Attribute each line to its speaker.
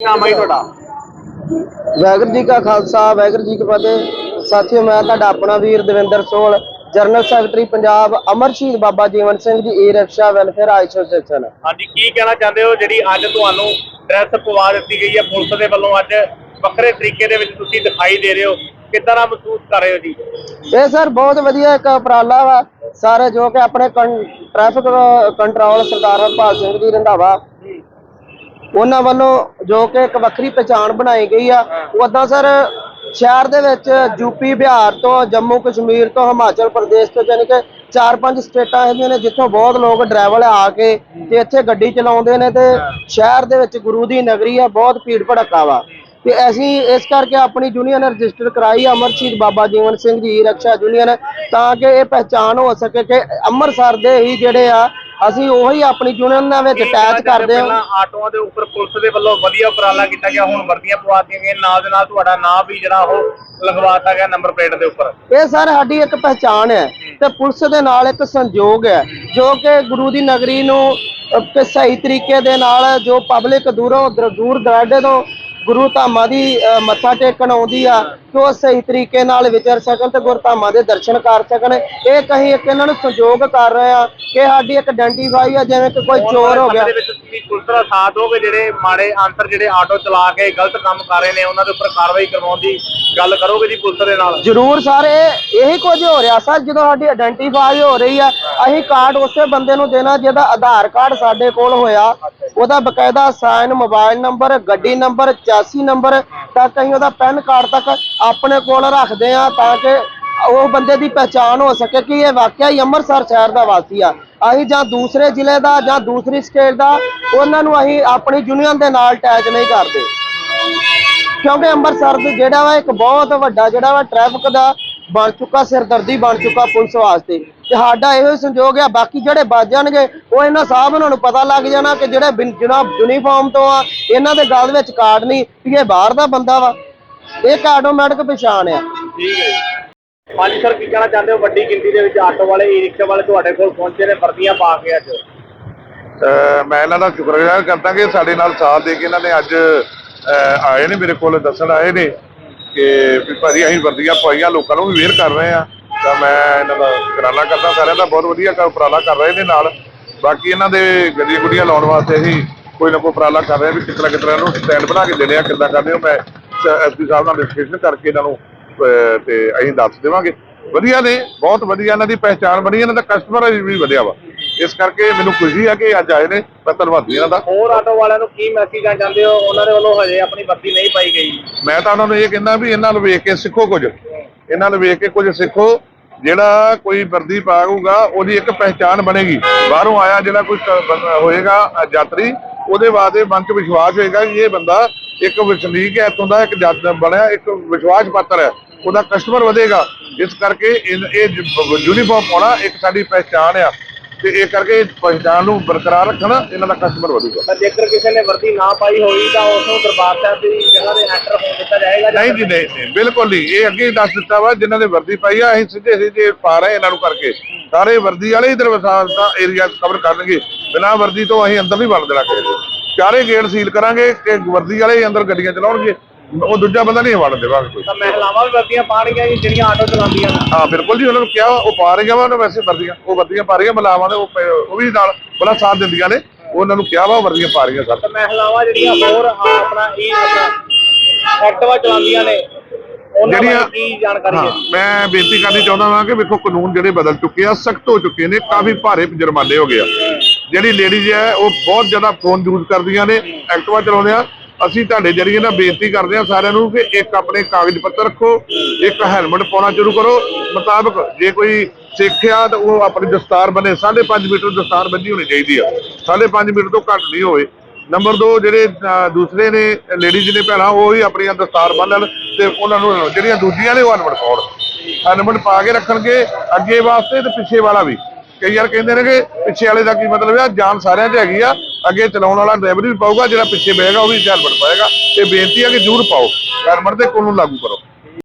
Speaker 1: ਨਾਮ ਹੈ ਜੀ ਤੁਹਾਡਾ?
Speaker 2: ਵਾਹਿਗੁਰੂ ਜੀ ਕਾ ਖਾਲਸਾ ਵਾਹਿਗੁਰੂ ਜੀ ਕੀ ਫਤਿਹ। ਸਾਥੀਓ ਮੈਂ ਤੁਹਾਡਾ ਆਪਣਾ ਵੀਰ ਦਵਿੰਦਰ ਸੋਲ ਜਨਰਲ ਸੈਕਟਰੀ ਪੰਜਾਬ ਅਮਰ ਸ਼ਹੀਦ ਬਾਬਾ ਜੀਵਨ ਸਿੰਘ ਜੀ ਈ ਰਿਕਸ਼ਾ ਵੈਲਫੇਅਰ ਐਸੋਸੀਏਸ਼ਨ।
Speaker 1: ਹਾਂਜੀ ਕੀ ਕਹਿਣਾ ਚਾਹੁੰਦੇ ਹੋ? ਜਿਹੜੀ ਅੱਜ ਤੁਹਾਨੂੰ ਡਰੈਸ ਪਵਾ ਦਿੱਤੀ ਗਈ ਹੈ ਪੁਲਿਸ ਦੇ ਵੱਲੋਂ ਅੱਜ ਵੱਖਰੇ ਤਰੀਕੇ ਦੇ ਵਿੱਚ ਤੁਸੀਂ ਦਿਖਾਈ ਦੇ ਰਹੇ ਹੋ। ਕਿੱਦਾਂ ਦਾ ਮਹਿਸੂਸ ਕਰ ਰਹੇ ਹੋ ਜੀ?
Speaker 2: ਇਹ ਸਰ ਬਹੁਤ ਵਧੀਆ ਇੱਕ ਉਪਰਾਲਾ ਵਾ। ਸਾਰੇ ਜੋ ਕਿ ਆਪਣੇ ਟ੍ਰੈਫਿਕ ਕੰਟਰੋਲ ਸਰਦਾਰ ਹਰਪਾਲ ਸਿੰਘ ਜੀ ਰੰਧਾਵਾ ਉਹਨਾਂ ਵੱਲੋਂ ਜੋ ਕਿ ਇੱਕ ਵੱਖਰੀ ਪਛਾਣ ਬਣਾਈ ਗਈ ਆ। ਉਦਾਂ ਸਰ ਸ਼ਹਿਰ ਦੇ ਵਿੱਚ ਯੂਪੀ ਬਿਹਾਰ ਤੋਂ ਜੰਮੂ ਕਸ਼ਮੀਰ ਤੋਂ ਹਿਮਾਚਲ ਪ੍ਰਦੇਸ਼ ਤੋਂ ਯਾਨੀ ਕਿ ਚਾਰ ਪੰਜ ਸਟੇਟਾਂ ਹੈਗੀਆਂ ਨੇ ਜਿੱਥੋਂ ਬਹੁਤ ਲੋਕ ਡਰਾਈਵਰ ਆ ਕੇ ਤੇ ਇੱਥੇ ਗੱਡੀ ਚਲਾਉਂਦੇ ਨੇ ਤੇ ਸ਼ਹਿਰ ਦੇ ਵਿੱਚ ਗੁਰੂ ਦੀ ਨਗਰੀ ਆ ਬਹੁਤ ਭੀੜ ਭੜੱਕਾ ਵਾ। ਤੇ ਅਸੀਂ ਇਸ ਕਰਕੇ ਆਪਣੀ ਯੂਨੀਅਨ ਰਜਿਸਟਰ ਕਰਾਈ ਅਮਰ ਸ਼ਹੀਦ ਬਾਬਾ ਜੀਵਨ ਸਿੰਘ ਜੀ ਰਕਸ਼ਾ ਯੂਨੀਅਨ ਤਾਂ ਕਿ ਇਹ ਪਹਿਚਾਣ ਹੋ ਸਕੇ ਕਿ ਅੰਮ੍ਰਿਤਸਰ ਦੇ ਹੀ ਜਿਹੜੇ ਆ ਅਸੀਂ ਉਹੀ ਆਪਣੀ ਯੂਨੀਅਨ ਦੇ ਵਿੱਚ ਅਟੈਚ ਕਰਦੇ
Speaker 1: ਹੋ? ਪਹਿਲਾਂ ਆਟੋਆਂ ਦੇ ਉੱਪਰ ਪੁਲਿਸ ਦੇ ਵੱਲੋਂ ਵਧੀਆ ਉਪਰਾਲਾ ਕੀਤਾ ਗਿਆ ਹੁਣ ਵਰਦੀਆਂ ਪਵਾਤੀਆਂ ਗਈਆਂ ਨਾਲ ਦੇ ਨਾਲ ਤੁਹਾਡਾ ਨਾਮ ਵੀ ਜਿਹੜਾ ਉਹ ਲਗਵਾਤਾ ਗਿਆ ਨੰਬਰ ਪਲੇਟ ਦੇ ਉੱਪਰ
Speaker 2: ਇਹ ਸਰ ਸਾਡੀ ਇੱਕ ਪਹਿਚਾਣ ਹੈ ਤੇ ਪੁਲਿਸ ਦੇ ਨਾਲ ਇੱਕ ਸੰਯੋਗ ਹੈ ਜੋ ਕਿ ਗੁਰੂ ਦੀ ਨਗਰੀ ਨੂੰ ਸਹੀ ਤਰੀਕੇ ਦੇ ਨਾਲ ਜੋ ਪਬਲਿਕ ਦਰ- ਦੂਰ ਦਰਾਡੇ ਤੋਂ ਗੁਰੂ ਧਾਮਾਂ ਦੀ ਮੱਥਾ ਟੇਕਣ ਆਉਂਦੀ ਆ ਕਿ ਉਹ ਸਹੀ ਤਰੀਕੇ ਨਾਲ ਵਿਚਰ ਸਕਣ ਤੇ ਗੁਰਧਾਮਾਂ ਦੇ ਦਰਸ਼ਨ ਕਰ ਸਕਣ। ਇਹ ਕਹੀਂ ਇੱਕ ਇਹਨਾਂ ਨੂੰ ਸੰਯੋਗ ਕਰ ਰਹੇ ਆ ਕਿ ਸਾਡੀ ਇੱਕ ਆਇਡੈਂਟੀਫਾਈ ਆ ਜਿਵੇਂ ਕਿ ਕੋਈ ਚੋਰ ਹੋ ਗਿਆ।
Speaker 1: ਦੇ ਵਿੱਚ ਤੁਸੀਂ ਪੁਲਿਸ ਦਾ ਸਾਥ ਦੋਗੇ ਜਿਹੜੇ ਮਾੜੇ ਅੰਸਰ ਜਿਹੜੇ ਆਟੋ ਚਲਾ ਕੇ ਗਲਤ ਕੰਮ ਕਰ ਰਹੇ ਨੇ ਉਹਨਾਂ ਦੇ ਉੱਪਰ ਕਾਰਵਾਈ ਕਰਵਾਉਣ ਦੀ ਗੱਲ ਕਰੋਗੇ ਜੀ ਪੁਲਿਸ ਦੇ ਨਾਲ?
Speaker 2: ਜ਼ਰੂਰ ਸਰ ਇਹ ਇਹੀ ਕੁਝ ਹੋ ਰਿਹਾ ਸਰ ਜਦੋਂ ਸਾਡੀ ਆਇਡੈਂਟੀਫਾਈ ਹੋ ਰਹੀ ਆ ਅਸੀਂ ਕਾਰਡ ਉਸੇ ਬੰਦੇ ਨੂੰ ਦੇਣਾ ਜਿਹਦਾ ਆਧਾਰ ਕਾਰਡ ਸਾਡੇ ਕੋਲ ਹੋਇਆ। ਉਹਦਾ ਬਕਾਇਦਾ ਸਾਈਨ ਮੋਬਾਈਲ ਨੰਬਰ ਗੱਡੀ ਨੰਬਰ ਚੈਸੀ ਨੰਬਰ ਤੱਕ ਅਸੀਂ ਉਹਦਾ ਪੈਨ ਕਾਰਡ ਤੱਕ ਆਪਣੇ ਕੋਲ ਰੱਖਦੇ ਆ ਤਾਂ ਕਿ ਉਹ ਬੰਦੇ ਦੀ ਪਛਾਣ ਹੋ ਸਕੇ ਕਿ ਇਹ ਵਾਕਿਆ ਹੀ ਅੰਮ੍ਰਿਤਸਰ ਸ਼ਹਿਰ ਦਾ ਵਾਸੀ ਆ। ਅਸੀਂ ਜਾਂ ਦੂਸਰੇ ਜ਼ਿਲ੍ਹੇ ਦਾ ਜਾਂ ਦੂਸਰੀ ਸਟੇਟ ਦਾ, ਉਹਨਾਂ ਨੂੰ ਅਸੀਂ ਆਪਣੀ ਯੂਨੀਅਨ ਦੇ ਨਾਲ ਅਟੈਚ ਨਹੀਂ ਕਰਦੇ। ਕਿਉਂਕਿ ਅੰਮ੍ਰਿਤਸਰ ਦੇ ਜਿਹੜਾ ਵਾ ਇੱਕ ਬਹੁਤ ਵੱਡਾ ਜਿਹੜਾ ਵਾ ਟ੍ਰੈਫਿਕ ਦਾ ਬਣ ਚੁੱਕਾ ਸਿਰਦਰਦੀ ਬਣ ਚੁੱਕਾ ਪੁਲਿਸ ਵਾਸਤੇ। ਤੇ ਸਾਡਾ ਇਹੋ ਹੀ ਸੰਯੋਗ ਆ ਬਾਕੀ ਜਿਹੜੇ ਵੱਜ ਜਾਣਗੇ ਉਹ ਇਹਨਾਂ ਸਾਹਿਬ ਉਹਨਾਂ ਨੂੰ ਪਤਾ ਲੱਗ ਜਾਣਾ ਕਿ ਜਿਹੜੇ ਬਿਨ- ਜਨਾਬ ਯੂਨੀਫਾਰਮ ਤੋਂ ਆ ਇਹਨਾਂ ਦੇ ਗਲ ਵਿੱਚ ਕਾਰਡ ਨਹੀਂ ਵੀ ਇਹ ਬਾਹਰ ਦਾ ਬੰਦਾ ਵਾ। ਇਹ ਆਟੋਮੈਟਿਕ ਪਛਾਣ ਆ।
Speaker 1: ਠੀਕ ਹੈ ਜੀ। ਹਾਂਜੀ ਸਰ ਕੀ ਕਹਿਣਾ ਚਾਹੁੰਦੇ ਹੋ? ਵੱਡੀ ਗਿਣਤੀ ਦੇ ਵਿੱਚ ਆਟੋ ਵਾਲੇ ਈ ਰਿਕਸ਼ਾ ਵਾਲੇ ਤੁਹਾਡੇ ਕੋਲ ਪਹੁੰਚੇ ਨੇ ਵਰਦੀਆਂ ਪਾ ਕੇ ਅੱਜ।
Speaker 3: ਮੈਂ ਇਹਨਾਂ ਦਾ ਸ਼ੁਕਰਗੁਜ਼ਾਰ ਕਰਦਾ ਕਿ ਸਾਡੇ ਨਾਲ ਸਾਥ ਦੇ ਕੇ ਇਹਨਾਂ ਨੇ ਅੱਜ ਆਏ ਨੇ ਮੇਰੇ ਕੋਲ ਦੱਸਣ ਆਏ ਨੇ। ਕਿ ਵੀ ਭਾਜੀ ਅਸੀਂ ਵਰਦੀਆਂ ਪਾਈਆਂ ਲੋਕਾਂ ਨੂੰ ਵੀ ਵੇਅਰ ਕਰ ਰਹੇ ਆ ਤਾਂ ਮੈਂ ਇਹਨਾਂ ਦਾ ਸ਼ੁਕਰਾਨਾ ਕਰਦਾ ਸਾਰਿਆਂ ਦਾ ਬਹੁਤ ਵਧੀਆ ਕਰ ਉਪਰਾਲਾ ਕਰ ਰਹੇ ਨੇ ਨਾਲ। ਬਾਕੀ ਇਹਨਾਂ ਦੇ ਗੱਡੀਆਂ ਗੁੱਡੀਆਂ ਲਾਉਣ ਵਾਸਤੇ ਅਸੀਂ ਕੋਈ ਨਾ ਕੋਈ ਉਪਰਾਲਾ ਕਰ ਰਹੇ ਹਾਂ ਵੀ ਕਿਸ ਤਰ੍ਹਾਂ ਕਿਸ ਤਰ੍ਹਾਂ ਇਹਨੂੰ ਸਟੈਂਡ ਬਣਾ ਕੇ ਦੇਣੇ ਆ ਕਿੱਦਾਂ ਕਰਦੇ ਹੋ ਮੈਂ ਐਸਪੀ ਸਾਹਿਬ ਨਾਲ ਡਿਸਕਸ਼ਨ ਕਰਕੇ ਇਹਨਾਂ ਨੂੰ ਅਹ, ਤੇ ਅਸੀਂ ਦੱਸ ਦੇਵਾਂਗੇ। ਵਧੀਆ ਨੇ ਬਹੁਤ ਵਧੀਆ ਇਹਨਾਂ ਦੀ ਪਹਿਚਾਣ ਬਣੀ ਇਹਨਾਂ ਦਾ ਕਸਟਮਰ ਵੀ ਵਧੀਆ ਵਾ। ਇਸ ਕਰਕੇ ਮੈਨੂੰ ਖੁਸ਼ੀ ਆ ਕਿ ਅੱਜ ਆਏ ਨੇ। ਮੈਂ ਧੰਨਵਾਦੀ ਇਹਨਾਂ ਦਾ
Speaker 1: ਹੋਰ ਆਟੋ ਵਾਲਿਆਂ ਨੂੰ ਕੀ ਮੈਸੇਜ ਦੇਣਾ ਚਾਹੁੰਦੇ ਹੋ? ਉਹਨਾਂ ਦੇ ਵੱਲੋਂ ਹਜੇ ਆਪਣੀ ਵਰਦੀ ਨਹੀਂ ਪਾਈ ਗਈ।
Speaker 3: ਮੈਂ ਤਾਂ ਉਹਨਾਂ ਨੂੰ ਇਹ ਕਹਿੰਦਾ ਵੀ ਇਹਨਾਂ ਨੂੰ ਵੇਖ ਕੇ ਸਿੱਖੋ ਕੁਝ। ਇਹਨਾਂ ਨੂੰ ਵੇਖ ਕੇ ਕੁਝ ਸਿੱਖੋ। ਜਿਹੜਾ ਕੋਈ ਵਰਦੀ ਪਾਊਗਾ ਉਹਦੀ ਇੱਕ ਪਹਿਚਾਣ ਬਣੇਗੀ। ਬਾਹਰੋਂ ਆਇਆ ਜਿਹੜਾ ਕੋਈ ਹੋਏਗਾ ਯਾਤਰੀ ਉਹਦੇ ਬਾਅਦ ਇਹ ਮਨ 'ਚ ਵਿਸ਼ਵਾਸ ਹੋਏਗਾ ਕਿ ਇਹ ਬੰਦਾ ਇੱਕ ਵਸਨੀਕ ਹੈ ਇੱਥੋਂ ਦਾ ਇੱਕ ਯਾਤ- ਬਣਿਆ ਇੱਕ ਵਿਸ਼ਵਾਸ ਪਾਤਰ ਹੈ। ਉਹਦਾ ਕਸਟਮਰ ਵਧੇਗਾ। ਇਸ ਕਰਕੇ ਇਹ ਇਹ ਯੂਨੀਫਾਰਮ ਪਾਉਣਾ ਇੱਕ ਸਾਡੀ ਪਹਿਚਾਣ ਆ। ਤੇ ਇਹ ਕਰਕੇ ਪਹਿਚਾਣ ਨੂੰ ਬਰਕਰਾਰ ਰੱਖਣਾ ਇਹਨਾਂ ਦਾ ਕਸਟਮਰ ਵਧੂਗਾ।
Speaker 1: ਤਾਂ ਜੇਕਰ ਕਿਸੇ ਨੇ ਵਰਦੀ ਨਾ ਪਾਈ ਹੋਈ ਤਾਂ ਉਸ ਨੂੰ ਦਰਬਾਰ ਸਾਹਿਬ ਦੀ ਜਗ੍ਹਾ ਤੇ ਐਂਟਰ ਹੋਣ ਦਿੱਤਾ ਜਾਏਗਾ ਜਾਂ
Speaker 3: ਨਹੀਂ ਜੀ ਨਹੀਂ ਨਹੀਂ ਬਿਲਕੁਲ ਨਹੀਂ। ਇਹ ਅੱਗੇ ਹੀ ਦੱਸ ਦਿੱਤਾ ਵਾ ਜਿਨ੍ਹਾਂ ਨੇ ਵਰਦੀ ਪਾਈ ਆ ਅਸੀਂ ਸਿੱਧੇ ਸਿੱਧੇ ਪਾ ਰਹੇ ਇਹਨਾਂ ਨੂੰ ਕਰਕੇ। ਸਾਰੇ ਵਰਦੀ ਵਾਲੇ ਇਧਰ ਵਸਾਲ ਦਾ ਏਰੀਆ ਕਵਰ ਕਰਨਗੇ। ਬਿਨਾਂ ਵਰਦੀ ਤੋਂ ਅਸੀਂ ਅੰਦਰ ਨਹੀਂ ਵੜ ਦੇਣਾ ਕਿਸੇ ਨੂੰ। ਚਾਰੇ ਗੇਟ ਸੀਲ ਕਰਾਂਗੇ ਕਿ ਵਰਦੀ ਵਾਲੇ ਹੀ ਅੰਦਰ ਗੱਡੀਆਂ ਚਲਾਉਣਗੇ। ਉਹ ਦੂਜਾ ਬੰਦਾ ਨਹੀਂ ਵੜਨ ਦੇਵਾਂਗੇ ਕੋਈ।
Speaker 1: ਤਾਂ ਮਹਿਲਾਵਾਂ ਵੀ ਵਰਦੀਆਂ ਪਾਣਗੀਆਂ ਜੀ ਜਿਹੜੀਆਂ ਆਟੋ ਚਲਾਉਂਦੀਆਂ। ਨੇ
Speaker 3: ਹਾਂ ਬਿਲਕੁਲ ਜੀ ਉਹਨਾਂ ਨੂੰ ਕਿਹਾ ਉਹ ਪਾ ਰਹੀਆਂ ਵਾ ਉਹਨਾਂ ਵੈਸੇ ਵਰਦੀਆਂ ਉਹ ਵਰਦੀਆਂ ਪਾ ਰਹੀਆਂ ਮਲਾਵਾਂ ਦੇ ਉਹ ਪ- ਉਹ ਵੀ ਨਾਲ ਬੜਾ ਸਾਥ ਦਿੰਦੀਆਂ ਨੇ ਉਹਨਾਂ ਨੂੰ ਕਿਹਾ ਵਾ ਉਹ ਵਰਦੀਆਂ ਪਾ ਰਹੀਆਂ ਸਰ।
Speaker 1: ਤਾਂ ਮਹਿਲਾਵਾਂ ਜਿਹੜੀਆਂ ਹੋਰ ਆ ਆਪਣਾ ਇਹ ਐਕਟਿਵਾ ਚਲਾਉਂਦੀਆਂ ਨੇ ਉਹਨਾਂ ਬਾਰੇ
Speaker 3: ਜਿਹੜੀਆਂ-
Speaker 1: ਕੀ ਜਾਣਕਾਰੀ
Speaker 3: ਹਾਂ?
Speaker 1: ਹੈ
Speaker 3: ਮੈਂ ਬੇਨਤੀ ਕਰਨੀ ਚਾਹੁੰਦਾ ਹਾਂ ਕਿ ਵੇਖੋ ਕਾਨੂੰਨ ਜਿਹੜੇ ਬਦਲ ਚੁੱਕੇ ਆ ਸਖਤ ਹੋ ਚੁੱਕੇ ਨੇ ਕਾਫੀ ਭਾਰੇ ਜੁਰਮਾਨੇ ਹੋ ਗਏ ਆ। ਜਿਹੜੀ ਲੇਡੀਜ਼ ਹੈ ਉਹ ਬਹੁਤ ਜ਼ਿਆਦਾ ਫੋਨ ਯੂਜ਼ ਕਰਦੀਆਂ ਨੇ ਐਕਟਿਵਾ ਚਲਾਉਂਦੇ ਆ ਅਸੀਂ ਤੁਹਾਡੇ ਜਰੀਏ ਨਾਲ ਬੇਨਤੀ ਕਰਦੇ ਹਾਂ ਸਾਰਿਆਂ ਨੂੰ ਕਿ ਇੱਕ ਆਪਣੇ ਕਾਗਜ਼ ਪੱਤਰ ਰੱਖੋ, ਇੱਕ ਹੈਲਮਟ ਪਾਉਣਾ ਸ਼ੁਰੂ ਕਰੋ। ਮੁਤਾਬਕ ਜੇ ਕੋਈ ਸਿੱਖ ਆ ਤਾਂ ਉਹ ਆਪਣੀ ਦਸਤਾਰ ਬਣੇ 5.5 ਮੀਟਰ ਦਸਤਾਰ ਬੰਨੀ ਹੋਣੀ ਚਾਹੀਦੀ ਆ। 5.5 ਮੀਟਰ ਤੋਂ ਘੱਟ ਨਹੀਂ ਹੋਵੇ। ਨੰਬਰ 2 ਜਿਹੜੇ ਦੂਸਰੇ ਨੇ ਲੇਡੀਜ਼ ਨੇ ਭੈਣਾਂ, ਉਹ ਵੀ ਆਪਣੀਆਂ ਦਸਤਾਰ ਬੰਨਣ ਤੇ ਉਹਨਾਂ ਨੂੰ ਜਿਹੜੀਆਂ ਦੂਜੀਆਂ ਨੇ ਉਹ ਹੈਲਮਟ ਪਾਉਣ। ਹੈਲਮਟ ਪਾ ਕੇ ਰੱਖਣਗੇ ਅੱਗੇ ਵਾਸਤੇ ਤੇ ਪਿੱਛੇ ਵਾਲਾ ਵੀ। ਕਈ ਵਾਰ ਕਹਿੰਦੇ ਨੇ ਕਿ ਪਿੱਛੇ ਵਾਲੇ ਦਾ ਕੀ ਮਤਲਬ ਆ? ਜਾਨ ਸਾਰਿਆਂ 'ਚ ਹੈਗੀ ਆ। ਅੱਗੇ ਚਲਾਉਣ ਵਾਲਾ ਡਰਾਈਵਰ ਵੀ ਪਾਊਗਾ, ਜਿਹੜਾ ਪਿੱਛੇ ਬੈਠੇਗਾ ਉਹ ਵੀ ਹੈਲਮਟ ਪਾਏਗਾ ਤੇ ਬੇਨਤੀ ਆ ਕਿ ਜ਼ਰੂਰ ਪਾਓ। ਹੈਲਮਟ ਤੇ ਕਾਨੂੰਨ ਲਾਗੂ ਕਰੋ।